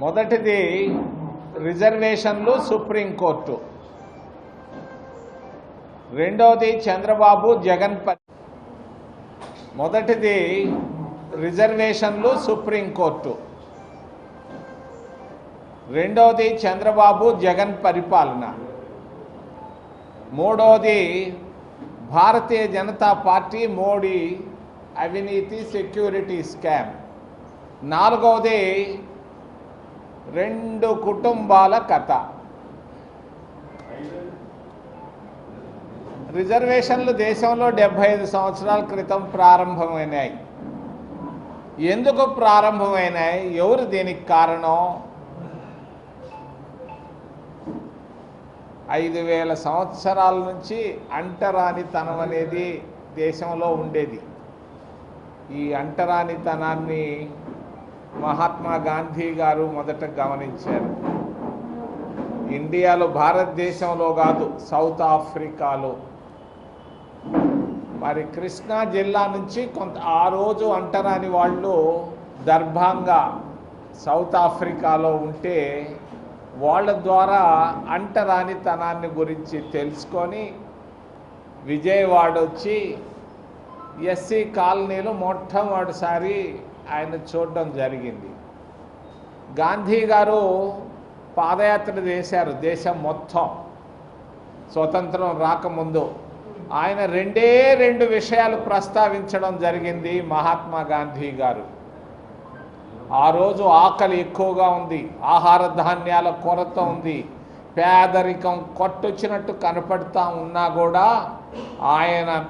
మొదటిది రిజర్వేషన్లు సుప్రీంకోర్టు రెండవది చంద్రబాబు జగన్ ప- మొదటిది రిజర్వేషన్లు సుప్రీంకోర్టు రెండవది చంద్రబాబు జగన్ పరిపాలన. మూడవది భారతీయ జనతా పార్టీ మోడీ అవినీతి సెక్యూరిటీ స్కామ్. నాలుగవది రెండు కుటుంబాల కథ. రిజర్వేషన్లు దేశంలో డెబ్బై ఐదు సంవత్సరాల క్రితం ప్రారంభమైనాయి. ఎందుకు ప్రారంభమైనాయి? ఎవరు దీనికి కారణం? ఐదు వేల సంవత్సరాల నుంచి అంటరానితనం అనేది దేశంలో ఉండేది. ఈ అంటరానితనాన్ని మహాత్మా గాంధీ గారు మొదట గమనించారు. ఇండియాలో భారతదేశంలో కాదు సౌత్ ఆఫ్రికాలో. మరి కృష్ణా జిల్లా నుంచి కొంత ఆ రోజు అంటరాని వాళ్ళు దర్భాంగా సౌత్ ఆఫ్రికాలో ఉంటే వాళ్ళ ద్వారా అంటరానితనాన్ని గురించి తెలుసుకొని విజయవాడ వచ్చి ఎస్సీ కాలనీలో మొట్టమొదటిసారి ఆయన చూడడం జరిగింది. గాంధీ గారు పాదయాత్ర చేశారు దేశం మొత్తం. స్వతంత్రం రాకముందు. ఆయన రెండే రెండు విషయాలు ప్రస్తావించడం జరిగింది మహాత్మా గాంధీ గారు. ఆ రోజు ఆకలి ఎక్కువగా ఉంది ఆహార ధాన్యాల కొరత ఉంది పేదరికం కొట్టొచ్చినట్టు కనపడతా ఉన్నా కూడా ఆయన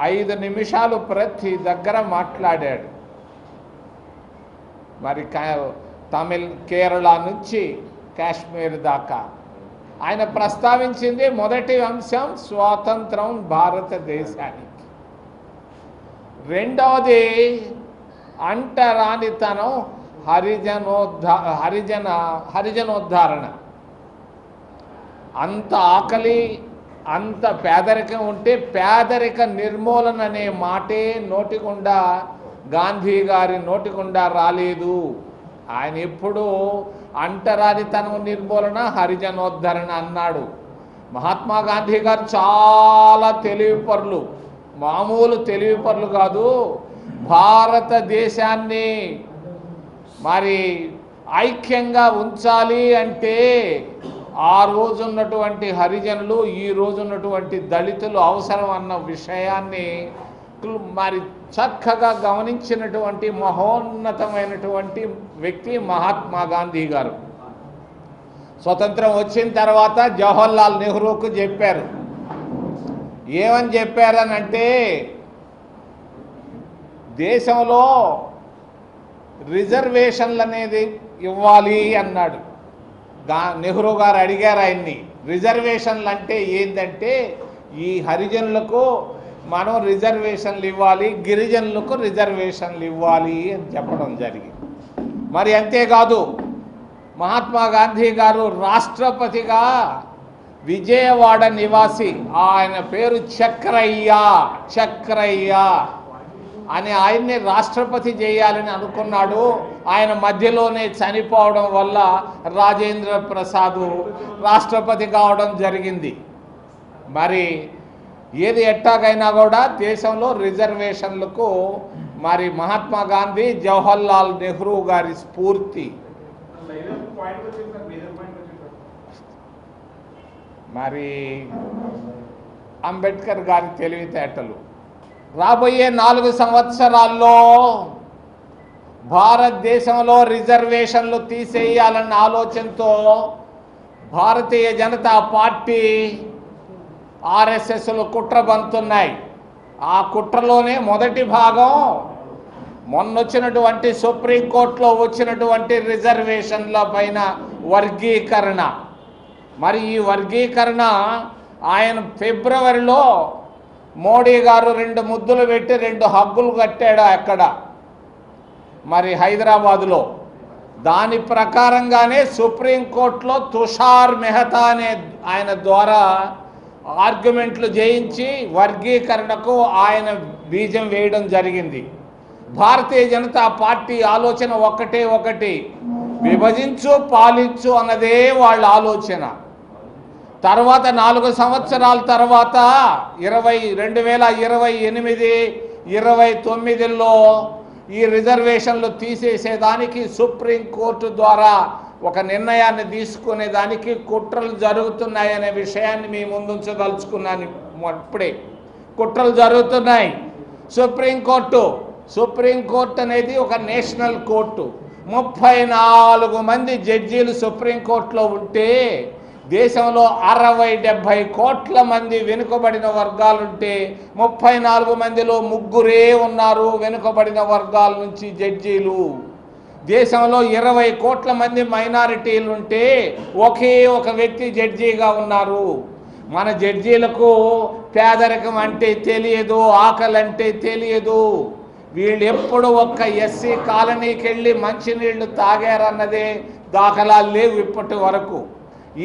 ఐదు నిమిషాలు ప్రతి దగ్గర మాట్లాడాడు. మరి తమిళ్ కేరళ నుంచి కాశ్మీర్ దాకా. ఆయన ప్రస్తావించింది మొదటి అంశం స్వాతంత్రం భారతదేశానికి. రెండవది అంటరానితనం హరిజనోద్ధ హరిజన హరిజనోద్ధారణ. అంత ఆకలి అంత పేదరికం ఉంటే పేదరిక నిర్మూలన అనే మాటే నోటికుండా గాంధీ గారి నోటికుండా రాలేదు. ఆయన ఎప్పుడూ అంటరానితనం నిర్మూలన హరిజనోద్ధరణ అన్నాడు. మహాత్మా గాంధీ గారు చాలా తెలివిపరులు. మామూలు తెలివిపరులు కాదు. భారతదేశాన్ని మరి ఐక్యంగా ఉంచాలి అంటే ఆ రోజున్నటువంటి హరిజనులు ఈ రోజున్నటువంటి దళితులు అవసరం అన్న విషయాన్ని మరి చక్కగా గమనించినటువంటి మహోన్నతమైనటువంటి వ్యక్తి మహాత్మా గాంధీ గారు. స్వతంత్రం వచ్చిన తర్వాత జవహర్లాల్ నెహ్రూకు చెప్పారు. ఏమని చెప్పారనంటే దేశంలో రిజర్వేషన్లు అనేది ఇవ్వాలి అన్నాడు. గా నెహ్రూ గారు అడిగారు ఆయన్ని రిజర్వేషన్లు అంటే ఏంటంటే ఈ హరిజనులకు మనం రిజర్వేషన్లు ఇవ్వాలి గిరిజనులకు రిజర్వేషన్లు ఇవ్వాలి అని చెప్పడం జరిగింది. మరి అంతేకాదు మహాత్మా గాంధీ గారు రాష్ట్రపతిగా విజయవాడ నివాసి ఆయన పేరు చక్రయ్య చక్రయ్య అని ఆయన్ని రాష్ట్రపతి చేయాలని అనుకున్నాడు. ఆయన మధ్యలోనే చనిపోవడం వల్ల రాజేంద్ర ప్రసాద్ రాష్ట్రపతి కావడం జరిగింది. మరి ఏది ఎట్టాగైనా కూడా దేశంలో రిజర్వేషన్లకు మరి మహాత్మా గాంధీ జవహర్లాల్ నెహ్రూ గారి స్ఫూర్తి. మరి అంబేద్కర్ గారి తెలివితేటలు. రాబోయే నాలుగు సంవత్సరాల్లో భారతదేశంలో రిజర్వేషన్లు తీసేయాలన్న ఆలోచనతో భారతీయ జనతా పార్టీ ఆర్ఎస్ఎస్లు కుట్ర బంతున్నాయి. ఆ కుట్రలోనే మొదటి భాగం మొన్నొచ్చినటువంటి సుప్రీంకోర్టులో వచ్చినటువంటి రిజర్వేషన్ల పైన వర్గీకరణ. మరి ఈ వర్గీకరణ ఆయన ఫిబ్రవరిలో మోడీ గారు రెండు ముద్దులు పెట్టి రెండు హగ్గులు కట్టాడు అక్కడ? మరి హైదరాబాదులో. దాని ప్రకారంగానే సుప్రీంకోర్టులో తుషార్ మెహతా అనే ఆయన ద్వారా ఆర్గ్యుమెంట్లు జయించి వర్గీకరణకు ఆయన బీజం వేయడం జరిగింది. భారతీయ జనతా పార్టీ ఆలోచన ఒక్కటే ఒకటి విభజించు పాలించు అన్నదే వాళ్ళ ఆలోచన. తర్వాత నాలుగు సంవత్సరాల తర్వాత ఇరవై రెండు వేల ఇరవై ఎనిమిది ఇరవై తొమ్మిదిలో ఈ రిజర్వేషన్లు తీసేసేదానికి సుప్రీంకోర్టు ద్వారా ఒక నిర్ణయాన్ని తీసుకునేదానికి కుట్రలు జరుగుతున్నాయనే విషయాన్ని మీ ముందుంచదలుచుకున్నాను అప్పుడే కుట్రలు జరుగుతున్నాయి. సుప్రీంకోర్టు సుప్రీంకోర్టు అనేది ఒక నేషనల్ కోర్టు. ముప్పై నాలుగు మంది జడ్జీలు సుప్రీంకోర్టులో ఉంటే దేశంలో అరవై డెబ్భై కోట్ల మంది వెనుకబడిన వర్గాలుంటే ముప్పై నాలుగు మందిలో ముగ్గురే ఉన్నారు వెనుకబడిన వర్గాల నుంచి జడ్జీలు. దేశంలో ఇరవై కోట్ల మంది మైనారిటీలు ఉంటే ఒకే ఒక వ్యక్తి జడ్జిగా ఉన్నారు. మన జడ్జీలకు పేదరికం అంటే తెలియదు ఆకలి అంటే తెలియదు. వీళ్ళు ఎప్పుడు ఒక్క ఎస్సీ కాలనీకి వెళ్ళి మంచినీళ్ళు తాగారన్నదే దాఖలాలు లేవు ఇప్పటి వరకు.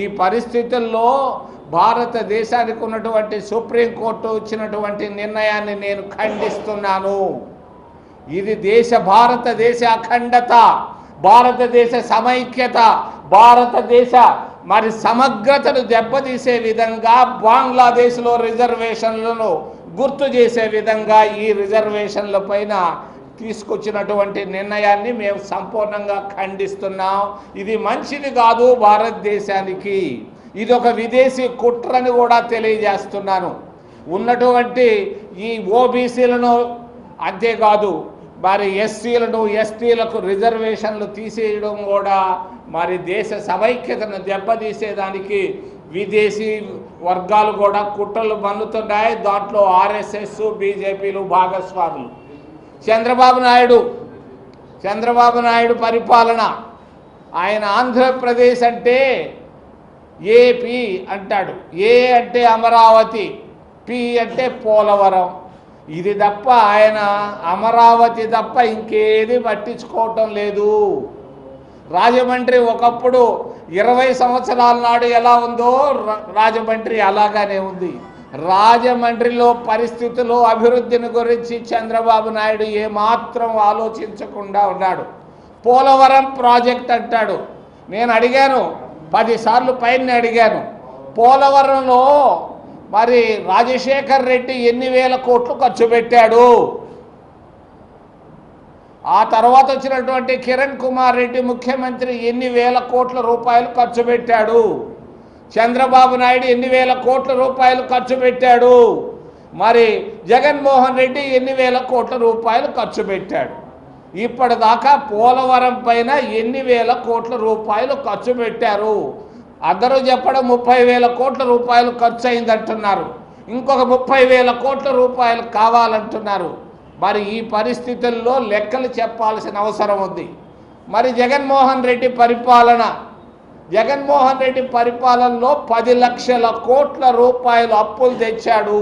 ఈ పరిస్థితుల్లో భారతదేశానికి ఉన్నటువంటి సుప్రీంకోర్టు ఇచ్చినటువంటి నిర్ణయాన్ని నేను ఖండిస్తున్నాను. ఇది దేశ భారతదేశ అఖండత భారతదేశ సమైక్యత భారతదేశ మరి సమగ్రతను దెబ్బతీసే విధంగా బంగ్లాదేశ్లో రిజర్వేషన్లను గుర్తు చేసే విధంగా ఈ రిజర్వేషన్ల పైన తీసుకొచ్చినటువంటి నిర్ణయాన్ని మేము సంపూర్ణంగా ఖండిస్తున్నాం. ఇది మంచిది కాదు భారతదేశానికి. ఇది ఒక విదేశీ కుట్రని కూడా తెలియజేస్తున్నాను. ఉన్నటువంటి ఈ ఓబీసీలను అంతేకాదు మరి ఎస్సీలను ఎస్టీలకు రిజర్వేషన్లు తీసేయడం కూడా మరి దేశ సమైక్యతను దెబ్బతీసేదానికి విదేశీ వర్గాలు కూడా కుట్రలు మన్నుతున్నాయి. దాంట్లో ఆర్ఎస్ఎస్ బీజేపీలు భాగస్వాములు. చంద్రబాబు నాయుడు చంద్రబాబు నాయుడు పరిపాలన. ఆయన ఆంధ్రప్రదేశ్ అంటే ఏపీ అంటాడు. ఏ అంటే అమరావతి పి అంటే పోలవరం. ఇది తప్ప ఆయన అమరావతి తప్ప ఇంకేది పట్టించుకోవటం లేదు. రాజమండ్రి ఒకప్పుడు ఇరవై సంవత్సరాల నాడు ఎలా ఉందో రా- రాజమండ్రి అలాగానే ఉంది. రాజమండ్రిలో పరిస్థితులు అభివృద్ధిని గురించి చంద్రబాబు నాయుడు ఏమాత్రం ఆలోచించకుండా ఉన్నాడు. పోలవరం ప్రాజెక్ట్ అంటాడు. నేను అడిగాను పదిసార్లు పైన అడిగాను. పోలవరంలో మరి రాజశేఖర్ రెడ్డి ఎన్ని వేల కోట్లు ఖర్చు పెట్టాడు? ఆ తర్వాత వచ్చినటువంటి కిరణ్ కుమార్ రెడ్డి ముఖ్యమంత్రి ఎన్ని వేల కోట్ల రూపాయలు ఖర్చు పెట్టాడు? చంద్రబాబు నాయుడు ఎన్ని వేల కోట్ల రూపాయలు ఖర్చు పెట్టాడు? మరి జగన్మోహన్ రెడ్డి ఎన్ని వేల కోట్ల రూపాయలు ఖర్చు పెట్టాడు? ఇప్పటిదాకా పోలవరం పైన ఎన్ని వేల కోట్ల రూపాయలు ఖర్చు పెట్టారు? అందరూ చెప్పడం ముప్పై వేల కోట్ల రూపాయలు ఖర్చు అయిందంటున్నారు ఇంకొక ముప్పై వేల కోట్ల రూపాయలు కావాలంటున్నారు. మరి ఈ పరిస్థితుల్లో లెక్కలు చెప్పాల్సిన అవసరం ఉంది. మరి జగన్మోహన్ రెడ్డి పరిపాలన జగన్మోహన్ రెడ్డి పరిపాలనలో పది లక్షల కోట్ల రూపాయలు అప్పులు తెచ్చాడు.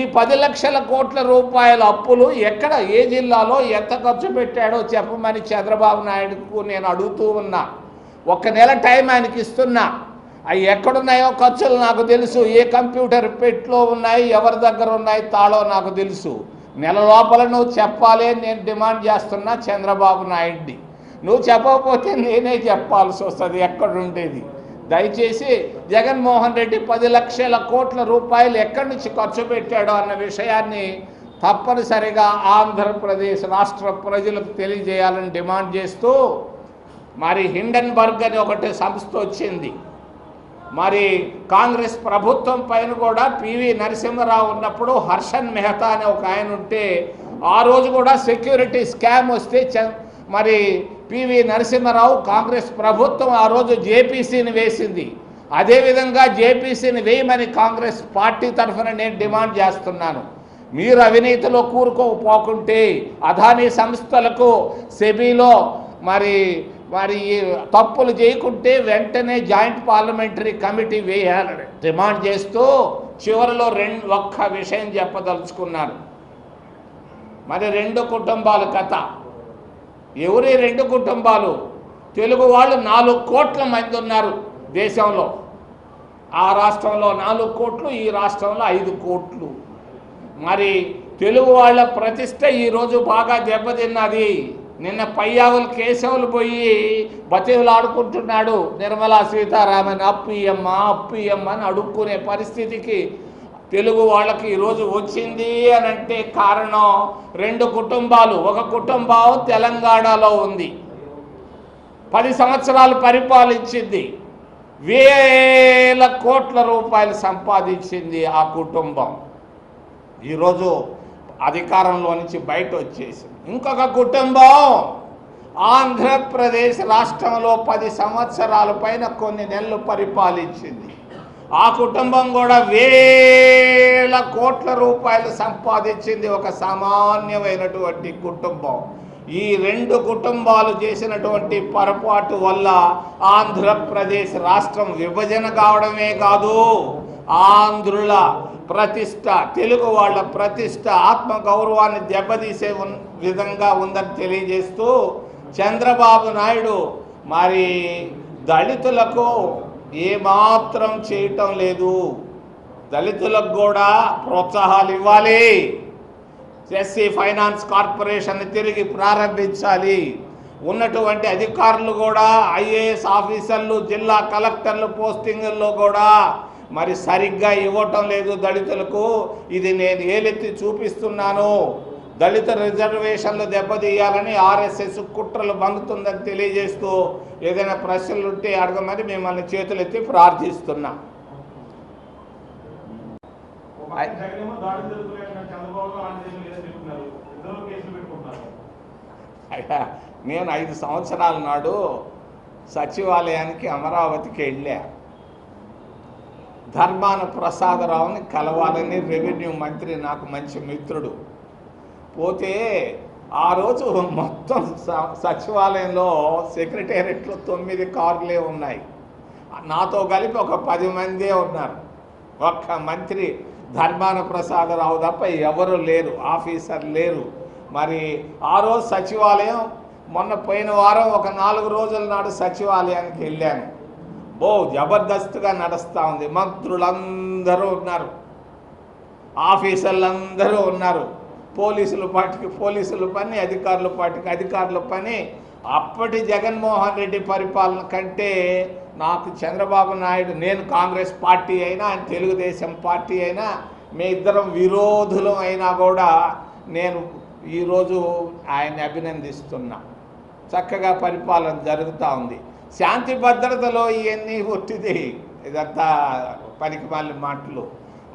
ఈ పది లక్షల కోట్ల రూపాయల అప్పులు ఎక్కడ ఏ జిల్లాలో ఎంత ఖర్చు పెట్టాడో చెప్పమని చంద్రబాబు నాయుడుకు నేను అడుగుతూ ఉన్నా. ఒక్క నెల టైం ఆయనకి ఇస్తున్నా. అవి ఎక్కడున్నాయో ఖర్చులు నాకు తెలుసు. ఏ కంప్యూటర్ పెట్లో ఉన్నాయి ఎవరి దగ్గర ఉన్నాయి తాళో నాకు తెలుసు. నెల లోపల నువ్వు చెప్పాలి అని నేను డిమాండ్ చేస్తున్నా చంద్రబాబు నాయుడిని. నువ్వు చెప్పకపోతే నేనే చెప్పాల్సి వస్తుంది ఎక్కడుండేది. దయచేసి జగన్మోహన్ రెడ్డి పది లక్షల కోట్ల రూపాయలు ఎక్కడి నుంచి ఖర్చు పెట్టాడో అన్న విషయాన్ని తప్పనిసరిగా ఆంధ్రప్రదేశ్ రాష్ట్ర ప్రజలకు తెలియజేయాలని డిమాండ్ చేస్తూ మరి హిండన్బర్గ్ అని ఒకటి సంస్థ వచ్చింది. మరి కాంగ్రెస్ ప్రభుత్వం పైన కూడా పివి నరసింహరావు ఉన్నప్పుడు హర్షన్ మెహతా అనే ఒక ఆయన ఉంటే ఆ రోజు కూడా సెక్యూరిటీ స్కామ్ వస్తే చ- మరి పివి నరసింహరావు కాంగ్రెస్ ప్రభుత్వం ఆ రోజు జేపీసీని వేసింది. అదేవిధంగా జేపీసీని వేయమని కాంగ్రెస్ పార్టీ తరఫున నేను డిమాండ్ చేస్తున్నాను. మీరు అవినీతిలో కూరుకోపోకుంటే అదానీ సంస్థలకు సెబీలో మరి మరి తప్పులు చేయకుంటే వెంటనే జాయింట్ పార్లమెంటరీ కమిటీ వేయాలని డిమాండ్ చేస్తూ చివరిలో రెండు ఒక్క విషయం చెప్పదలుచుకున్నారు. మరి రెండు కుటుంబాల కథ. ఎవరి రెండు కుటుంబాలు? తెలుగు వాళ్ళు నాలుగు కోట్ల మంది ఉన్నారు దేశంలో. ఆ రాష్ట్రంలో నాలుగు కోట్లు ఈ రాష్ట్రంలో ఐదు కోట్లు. మరి తెలుగు వాళ్ళ ప్రతిష్ట ఈరోజు బాగా దెబ్బతిన్నది. నిన్న పయ్యావులు కేశవులు పోయి బతివులాడుకుంటున్నాడు నిర్మలా సీతారామన్. అప్పియమ్మ అప్పియమ్మ అని అడుక్కునే పరిస్థితికి తెలుగు వాళ్ళకి ఈరోజు వచ్చింది అని అంటే కారణం రెండు కుటుంబాలు. ఒక కుటుంబం తెలంగాణలో ఉంది. పది సంవత్సరాలు పరిపాలించింది. వేల కోట్ల రూపాయలు సంపాదించింది ఆ కుటుంబం. ఈరోజు అధికారంలో నుంచి బయట వచ్చేసింది ఇంకొక కుటుంబం. ఆంధ్రప్రదేశ్ రాష్ట్రంలో పది సంవత్సరాల పైన కొన్ని నెలలు పరిపాలించింది. ఆ కుటుంబం కూడా వేల కోట్ల రూపాయలు సంపాదించింది ఒక సామాన్యమైనటువంటి కుటుంబం. ఈ రెండు కుటుంబాలు చేసినటువంటి పొరపాటు వల్ల ఆంధ్రప్రదేశ్ రాష్ట్రం విభజన కావడమే కాదు ఆంధ్రుల ప్రతిష్ట తెలుగు వాళ్ళ ప్రతిష్ట ఆత్మ గౌరవాన్ని దెబ్బతీసే ఉన్- విధంగా ఉందని తెలియజేస్తూ చంద్రబాబు నాయుడు మరి దళితులకు ఏమాత్రం చేయటం లేదు. దళితులకు కూడా ప్రోత్సాహాలు ఇవ్వాలి. ఎస్సీ ఫైనాన్స్ కార్పొరేషన్ తిరిగి ప్రారంభించాలి. ఉన్నటువంటి అధికారులు కూడా ఐఏఎస్ ఆఫీసర్లు జిల్లా కలెక్టర్లు పోస్టింగుల్లో కూడా మరి సరిగ్గా ఇవ్వటం లేదు దళితులకు. ఇది నేను ఏలెత్తి చూపిస్తున్నాను. దళిత రిజర్వేషన్లు దెబ్బతీయాలని ఆర్ఎస్ఎస్ కుట్రలు బందుతుందని తెలియజేస్తూ ఏదైనా ప్రశ్నలు ఉంటే అడగమని మిమ్మల్ని చేతులెత్తి ప్రార్థిస్తున్నా. అయ్యా నేను ఐదు సంవత్సరాల నాడు సచివాలయానికి అమరావతికి వెళ్ళా. ధర్మాన ప్రసాదరావుని కలవాలని రెవెన్యూ మంత్రి నాకు మంచి మిత్రుడు. పోతే ఆ రోజు మొత్తం స- సచివాలయంలో సెక్రటేరియట్లో తొమ్మిది కార్లే ఉన్నాయి. నాతో కలిపి ఒక పది మందే ఉన్నారు. ఒక్క మంత్రి ధర్మాన ప్రసాదరావు తప్ప ఎవరు లేరు ఆఫీసర్ లేరు. మరి ఆ రోజు సచివాలయం మొన్న పోయిన వారం ఒక నాలుగు రోజుల నాడు సచివాలయానికి వెళ్ళాను. ఓ జబర్దస్త్గా నడుస్తూ ఉంది. మంత్రులందరూ ఉన్నారు. ఆఫీసర్లందరూ ఉన్నారు. పోలీసుల పాటికి పోలీసుల పని అధికారుల పాటికి అధికారుల పని. అప్పటి జగన్మోహన్ రెడ్డి పరిపాలన కంటే నాకు చంద్రబాబు నాయుడు నేను కాంగ్రెస్ పార్టీ అయినా తెలుగుదేశం పార్టీ అయినా మీ ఇద్దరం విరోధులం అయినా కూడా నేను ఈరోజు ఆయన్ని అభినందిస్తున్నా. చక్కగా పరిపాలన జరుగుతూ ఉంది. శాంతి భద్రతలో ఇవన్నీ ఒట్టిది. ఇదంతా పనికి మాలిన మాటలు.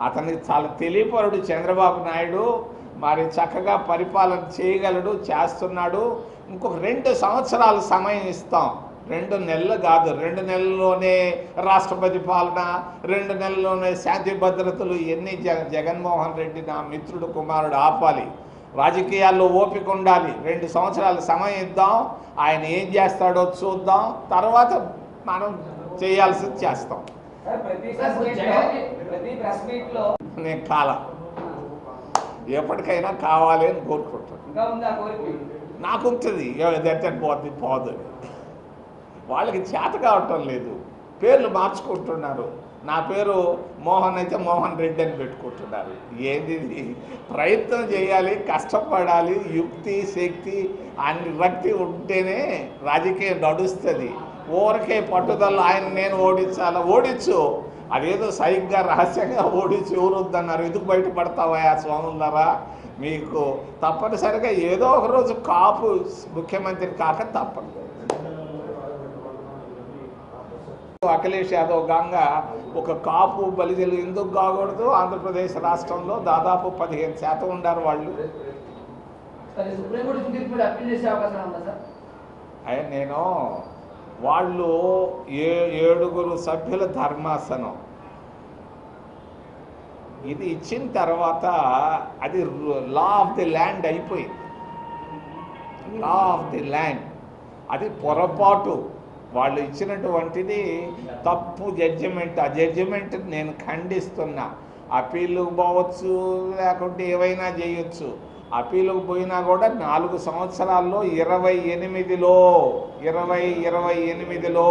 అతనికి చాలా తెలియపరుడు చంద్రబాబు నాయుడు. మరి చక్కగా పరిపాలన చేయగలడు చేస్తున్నాడు. ఇంకొక రెండు సంవత్సరాలు సమయం ఇస్తాం. రెండు నెలలు కాదు రెండు నెలల్లోనే రాష్ట్రపతి పాలన రెండు నెలల్లోనే శాంతి భద్రతలు ఇవన్నీ జగ జగన్మోహన్ రెడ్డి నా మిత్రుడు కుమారుడు ఆపాలి. రాజకీయాల్లో ఓపిక ఉండాలి. రెండు సంవత్సరాల సమయం ఇద్దాం. ఆయన ఏం చేస్తాడో చూద్దాం. తర్వాత మనం చేయాల్సింది చేస్తాం. నేను కాల. ఎప్పటికైనా కావాలి అని కోరుకుంటాను నాకు ఉంటుంది. పోద్ది పోదు వాళ్ళకి చేత కావటం లేదు. పేర్లు మార్చుకుంటున్నారు. నా పేరు మోహన్ అయితే మోహన్ రెడ్డి అని పెట్టుకుంటున్నారు. ఏది ప్రయత్నం చేయాలి కష్టపడాలి యుక్తి శక్తి అన్ని రక్తి ఉంటేనే రాజకీయం నడుస్తుంది. ఊరకే పట్టుదల ఆయన నేను ఓడించాలా? ఓడించు. అదేదో సరిగ్గా రహస్యంగా ఓడించి ఎవరు వద్దన్నారు ఎందుకు బయటపడతావా స్వాములారా? మీకు తప్పనిసరిగా ఏదో ఒకరోజు కాపు ముఖ్యమంత్రి కాక తప్పదు. అఖిలేష్ యాదవ్ గంగా ఒక కాపు బలిజలు ఎందుకు కాకూడదు? ఆంధ్రప్రదేశ్ రాష్ట్రంలో దాదాపు పదిహేను శాతం ఉన్నారు వాళ్ళు. అయ్యా నేను వాళ్ళు ఏ ఏడుగురు సభ్యుల ధర్మాసనం. ఇది ఇచ్చిన తర్వాత అది లా ఆఫ్ ది ల్యాండ్ అయిపోయింది. Law of the land. అది పొరపాటు. వాళ్ళు ఇచ్చినటువంటిది తప్పు జడ్జిమెంట్ ఆ జడ్జిమెంట్ నేను ఖండిస్తున్నా. అప్పీలుకు పోవచ్చు లేకుంటే ఏవైనా చేయొచ్చు. అప్పీలుకు పోయినా కూడా నాలుగు సంవత్సరాల్లో ఇరవై ఎనిమిదిలో ఇరవై ఇరవై ఎనిమిదిలో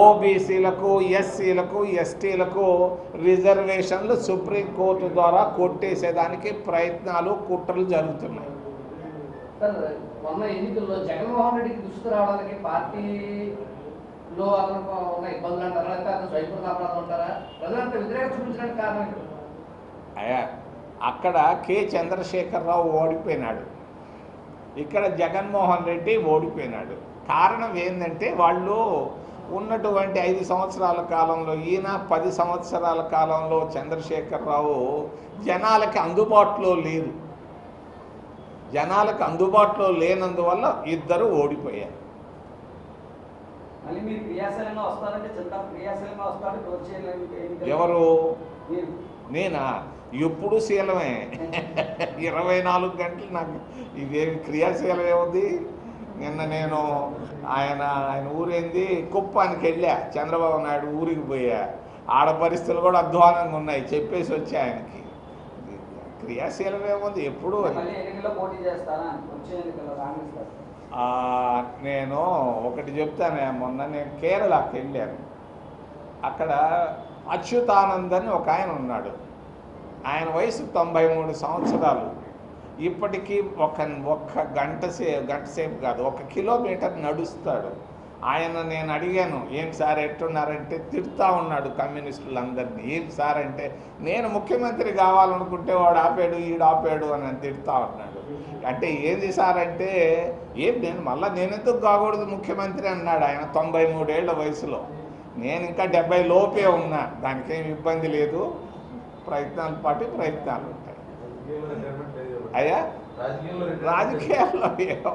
ఓబీసీలకు ఎస్సీలకు ఎస్టీలకు రిజర్వేషన్లు సుప్రీంకోర్టు ద్వారా కొట్టేసేదానికి ప్రయత్నాలు కుట్రలు జరుగుతున్నాయి. మొన్న ఎన్నికల్లో జగన్మోహన్ రెడ్డికి దుస్తు రావడానికి పార్టీలో అతను ఉన్న ఇబ్బందులు అంటారా? లేకపోతే అతను స్వైపుణ అపరాధం ఉంటారా? ప్రజలంతా వ్యతిరేక చూపించడానికి కారణం అయ్యా అక్కడ కె. చంద్రశేఖరరావు ఓడిపోయినాడు. ఇక్కడ జగన్మోహన్ రెడ్డి ఓడిపోయినాడు. కారణం ఏంటంటే వాళ్ళు ఉన్నటువంటి ఐదు సంవత్సరాల కాలంలో ఈయన పది సంవత్సరాల కాలంలో చంద్రశేఖరరావు జనాలకి అందుబాటులో లేరు జనాలకు అందుబాటులో లేనందువల్ల ఇద్దరు ఓడిపోయారు. ఎవరు? నేనా? ఎప్పుడు శీలమే? ఇరవై నాలుగు గంటలు నాకు ఇదేమి క్రియాశీలం ఏముంది? నిన్న నేను ఆయన ఆయన ఊరేంది? కుప్పానికి వెళ్ళా చంద్రబాబు నాయుడు ఊరికి పోయా. ఆడ పరిస్థితులు కూడా అధ్వానంగా ఉన్నాయి చెప్పేసి వచ్చా ఆయనకి. Congress party. ఆ, నేను ఒకటి చెప్తానే మొన్న నేను కేరళకి వెళ్ళాను. అక్కడ అచ్యుతానంద్ అని ఒక ఆయన ఉన్నాడు. ఆయన వయసు తొంభై మూడు సంవత్సరాలు. ఇప్పటికీ ఒక ఒక్క గంట సేపు గంట సేపు కాదు ఒక కిలోమీటర్ నడుస్తాడు. ఆయన నేను అడిగాను ఏం సార్ ఎట్టున్నారంటే తిడుతూ ఉన్నాడు కమ్యూనిస్టులందరినీ. ఏం సార్ అంటే నేను ముఖ్యమంత్రి కావాలనుకుంటే వాడు ఆపాడు ఈడు ఆపాడు అని తిడుతూ ఉన్నాడు. అంటే ఏంది సార్ అంటే ఏం నేను మళ్ళీ నేను ఎందుకు కాకూడదు ముఖ్యమంత్రి? అన్నాడు ఆయన తొంభై మూడేళ్ళ వయసులో. నేను ఇంకా డెబ్బై లోపే ఉన్నా దానికేం ఇబ్బంది లేదు. ప్రయత్నాలు పాటు ప్రయత్నాలు ఉంటాయి. అయ్యా? రాజకీయంలో రాజకీయాల్లో ఏమో.